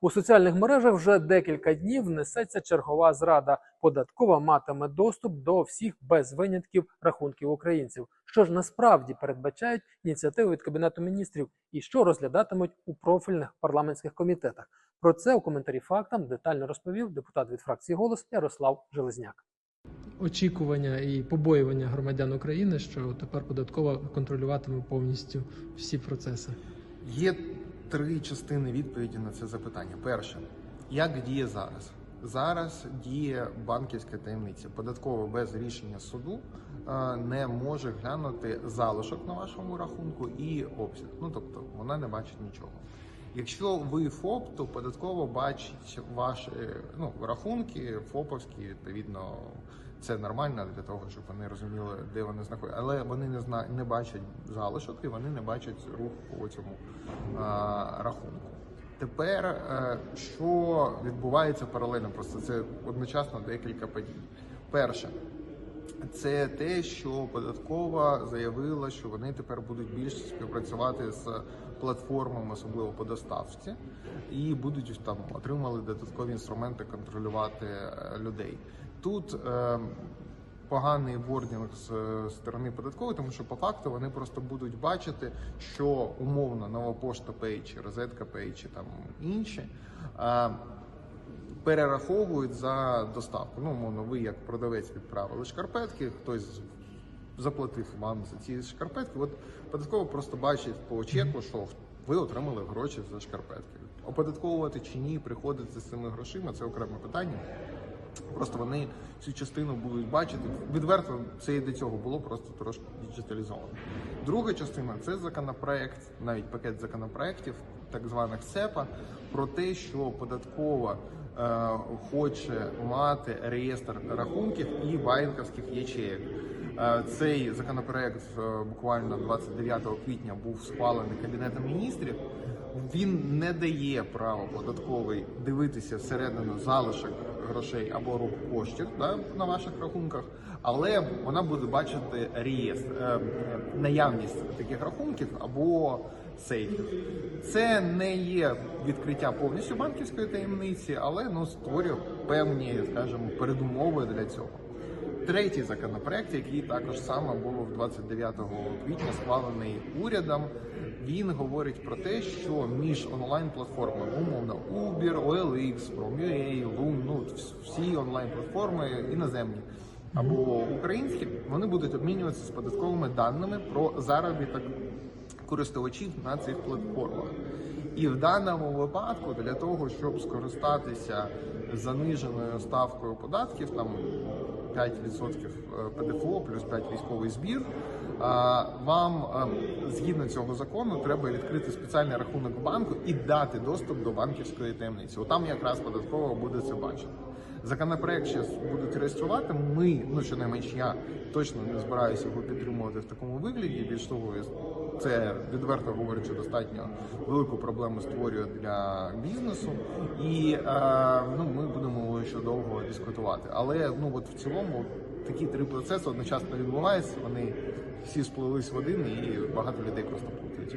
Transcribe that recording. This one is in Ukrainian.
У соціальних мережах вже декілька днів несеться чергова зрада. Податкова матиме доступ до всіх без винятків рахунків українців. Що ж насправді передбачають ініціативи від кабінету міністрів і що розглядатимуть у профільних парламентських комітетах. Про це у коментарі фактам детально розповів депутат від фракції голос Ярослав Железняк. Очікування і побоювання громадян України, що тепер податкова контролюватиме повністю всі процеси. Є три частини відповіді на це запитання. Перше, як діє зараз? Зараз діє банківська таємниця. Податково без рішення суду е, не може глянути залишок на вашому рахунку і обсяг. Ну тобто вона не бачить нічого. Якщо ви ФОП, то податково бачить ваші ну, рахунки, ФОПовські, відповідно, це нормально для того, щоб вони розуміли, де вони знаходяться. Але вони не зна не бачать залишок і вони не бачать рух по цьому а, рахунку. Тепер е, що відбувається паралельно? Просто це одночасно декілька подій. Перше, це те, що податкова заявила, що вони тепер будуть більше співпрацювати з платформами, особливо по доставці, і будуть там отримали додаткові інструменти контролювати е, людей. Тут е, поганий вордінг з е, сторони податкової, тому що по факту вони просто будуть бачити, що умовно нова пошта Pay, чи розетка Pay, чи там інші. е, перераховують за доставку. Ну, умовно, ви як продавець відправили шкарпетки, хтось заплатив вам за ці шкарпетки. От податково просто бачить по чеку, що ви отримали гроші за шкарпетки. Оподатковувати чи ні, приходити з цими грошима це окреме питання. Просто вони цю частину будуть бачити. Відверто це і до цього було просто трошки діджиталізовано. Друга частина це законопроект, навіть пакет законопроєктів, так званих СЕПА, про те, що податкова хоче мати реєстр рахунків і банківських ячеїв. Е, Цей законопроект е, буквально 29 квітня був схвалений кабінетом міністрів. Він не дає права податковий дивитися всередину залишок грошей або рук коштів да, на ваших рахунках, але вона буде бачити реєстр е, наявність таких рахунків або сейфів. Це не є відкриття повністю банківської таємниці, але ну створює певні, скажімо, передумови для цього. Третій законопроект, який також саме було в 29 квітня схвалений урядом, він говорить про те, що між онлайн-платформами, умовно Uber, OLX, Prom.ua, Loom, ну всі онлайн-платформи іноземні або українські, вони будуть обмінюватися з податковими даними про заробіток користувачів на цих платформах. І в даному випадку для того, щоб скористатися заниженою ставкою податків, там 5% ПДФО плюс 5 військовий збір. Вам згідно цього закону треба відкрити спеціальний рахунок банку і дати доступ до банківської таємниці. Отам якраз податково буде це бачити. Законопроект ще будуть реєструвати. Ми, ну щонайменш я точно не збираюся його підтримувати в такому вигляді. Більш того, це відверто говорячи, достатньо велику проблему створює для бізнесу, і е, ну ми будемо ще довго дискутувати. Але ну от в цілому такі три процеси одночасно відбуваються. Вони всі сплились в один, і багато людей просто плутають.